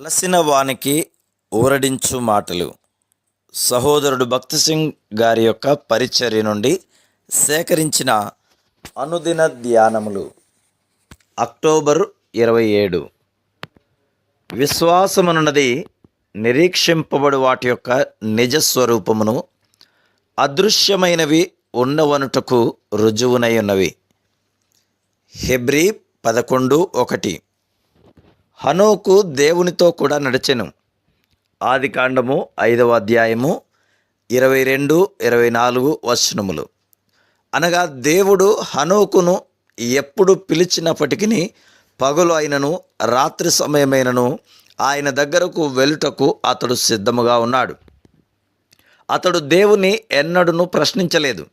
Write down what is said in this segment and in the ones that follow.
అలసిన వానికి ఊరడించు మాటలు. సహోదరుడు భక్తి సింగ్ గారి యొక్క పరిచర్య నుండి సేకరించిన అనుదిన ధ్యానములు. అక్టోబర్ ఇరవై ఏడు. విశ్వాసమునున్నది నిరీక్షింపబడు వాటి యొక్క నిజ స్వరూపమును. అదృశ్యమైనవి ఉన్నవనుటకు రుజువునై ఉన్నవి. హెబ్రీ పదకొండు ఒకటి. హనోకు దేవునితో కూడా నడిచెను. ఆది కాండము ఐదవ అధ్యాయము ఇరవై రెండు ఇరవై నాలుగు వచనములు. అనగా దేవుడు హనోకును ఎప్పుడు పిలిచినప్పటికీ పగలు అయినను రాత్రి సమయమైనను ఆయన దగ్గరకు వెలుటకు అతడు సిద్ధముగా ఉన్నాడు. అతడు దేవుని ఎన్నడూను ప్రశ్నించలేదు.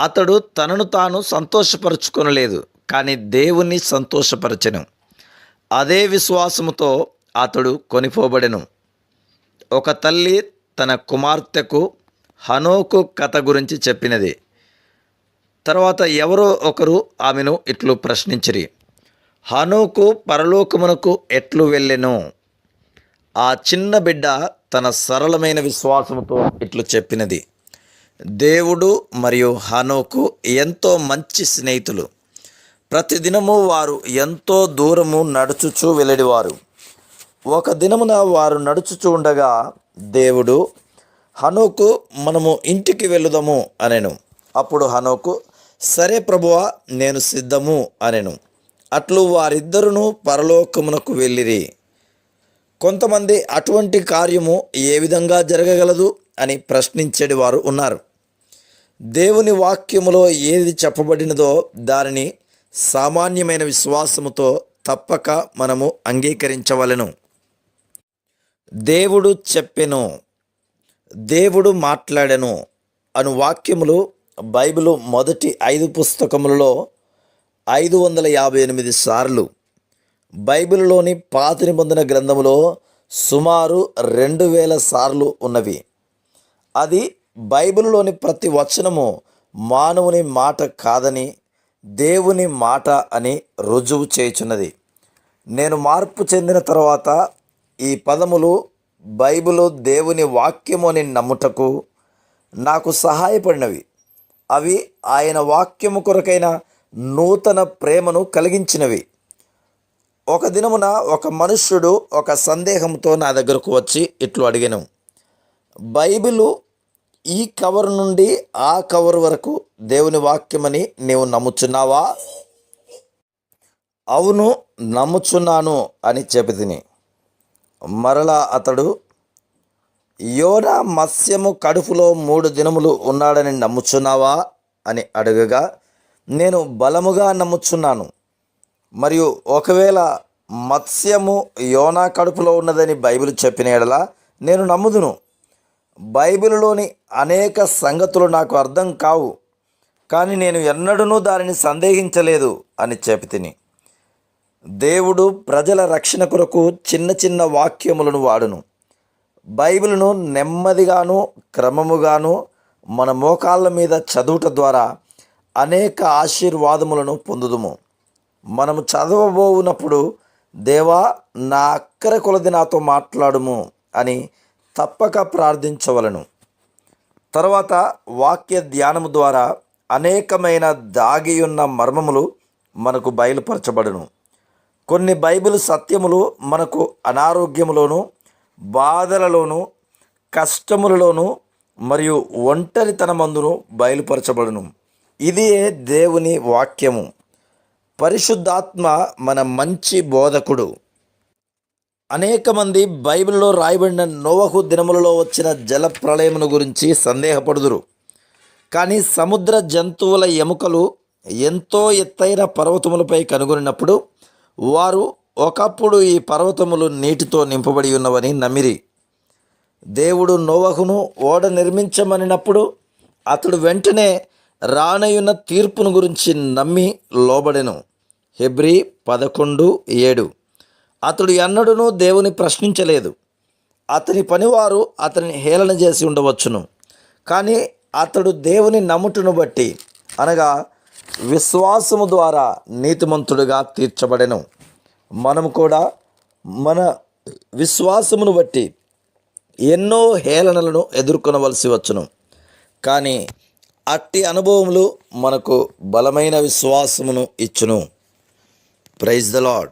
అతడు తనను తాను సంతోషపరచుకొనలేదు కానీ దేవుని సంతోషపరచను. అదే విశ్వాసముతో అతడు కొనిపోబడెను. ఒక తల్లి తన కుమార్తెకు హనోకు కథ గురించి చెప్పినది. తర్వాత ఎవరో ఒకరు ఆమెను ఇట్లు ప్రశ్నించిరి. హనోకు పరలోకమునకు ఎట్లు వెళ్ళెను? ఆ చిన్న బిడ్డ తన సరళమైన విశ్వాసముతో ఇట్లు చెప్పినది. దేవుడు మరియు హనోకు ఎంతో మంచి స్నేహితులు. ప్రతిదినము వారు ఎంతో దూరము నడుచుచూ వెల్లడివారు. ఒక దినమున వారు నడుచుచూ ఉండగా దేవుడు హనోకు మనము ఇంటికి వెళ్ళుదాము అనెను. అప్పుడు హనోకు సరే ప్రభువా నేను సిద్ధము అనెను. అట్లు వారిద్దరును పరలోకమునకు వెళ్ళిరి. కొంతమంది అటువంటి కార్యము ఏ విధంగా జరగగలదు? అని ప్రశ్నించేది వారు ఉన్నారు. దేవుని వాక్యములో ఏది చెప్పబడినదో దానిని సామాన్యమైన విశ్వాసముతో తప్పక మనము అంగీకరించవలెను. దేవుడు చెప్పెను దేవుడు మాట్లాడెను అను వాక్యములు బైబిలు మొదటి ఐదు పుస్తకములలో ఐదు వందల యాభై ఎనిమిది సార్లు. బైబిల్లోని పాత నిబంధన గ్రంథములో సుమారు రెండు వేల సార్లు ఉన్నవి. అది బైబిల్లోని ప్రతి వచనము మానవుని మాట కాదని దేవుని మాట అని రుజువు చేయుచున్నది. నేను మార్పు చెందిన తర్వాత ఈ పదములు బైబిలు దేవుని వాక్యము అని నమ్ముటకు నాకు సహాయపడినవి. అవి ఆయన వాక్యము కొరకైన నూతన ప్రేమను కలిగించినవి. ఒక దినమున ఒక మనుష్యుడు ఒక సందేహంతో నా దగ్గరకు వచ్చి ఇట్లు అడిగాను. బైబిలు ఈ కవర్ నుండి ఆ కవర్ వరకు దేవుని వాక్యమని నీవు నమ్ముచున్నావా? అవును నమ్ముచున్నాను అని చెప్పితిని మరలా అతడు యోన మత్స్యము కడుపులో మూడు దినములు ఉన్నాడని నమ్ముచున్నావా? అని అడగగా నేను బలముగా నమ్ముచున్నాను. మరియు ఒకవేళ మత్స్యము యోనా కడుపులో ఉన్నదని బైబిల్ చెప్పిన ఎడలా నేను నమ్ముదును. బైబిల్లోని అనేక సంగతులు నాకు అర్థం కావు కానీ నేను ఎన్నడనూ దానిని సందేహించలేదు అని చెప్పితిని దేవుడు ప్రజల రక్షణ కొరకు చిన్న చిన్న వాక్యములను వాడును. బైబిల్ను నెమ్మదిగాను క్రమముగాను మన మోకాళ్ళ మీద చదువుట ద్వారా అనేక ఆశీర్వాదములను పొందుదుము. మనము చదవబోవునప్పుడు దేవా నా అక్కర కొలది నాతో మాట్లాడుము అని తప్పక ప్రార్థించవలను. తర్వాత వాక్య ధ్యానము ద్వారా అనేకమైన దాగియున్న మర్మములు మనకు బయలుపరచబడును. కొన్ని బైబిల్ సత్యములు మనకు అనారోగ్యములోను బాధలలోను కష్టములలోను మరియు ఒంటరితనమందును బయలుపరచబడును. ఇదియే దేవుని వాక్యము. పరిశుద్ధాత్మ మన మంచి బోధకుడు. అనేక మంది బైబిల్లో రాయబడిన నోవహు దినములలో వచ్చిన జల ప్రళయమును గురించి సందేహపడుదురు. కానీ సముద్ర జంతువుల ఎముకలు ఎంతో ఎత్తైన పర్వతములపై కనుగొనినప్పుడు వారు ఒకప్పుడు ఈ పర్వతములు నీటితో నింపబడి ఉన్నవని నమ్మిరి. దేవుడు నోవహును ఓడ నిర్మించమనినప్పుడు అతడు వెంటనే రానయున్న తీర్పును గురించి నమ్మి లోబడెను. హెబ్రి పదకొండు ఏడు. అతడు ఎన్నడూనూ దేవుని ప్రశ్నించలేదు. అతని పనివారు అతని హేళన చేసి ఉండవచ్చును. కానీ అతడు దేవుని నమ్ముటను బట్టి అనగా విశ్వాసము ద్వారా నీతిమంతుడుగా తీర్చబడెను. మనము కూడా మన విశ్వాసమును బట్టి ఎన్నో హేళనలను ఎదుర్కొనవలసి వచ్చును. కానీ అట్టి అనుభవములు మనకు బలమైన విశ్వాసమును ఇచ్చును. Praise the lord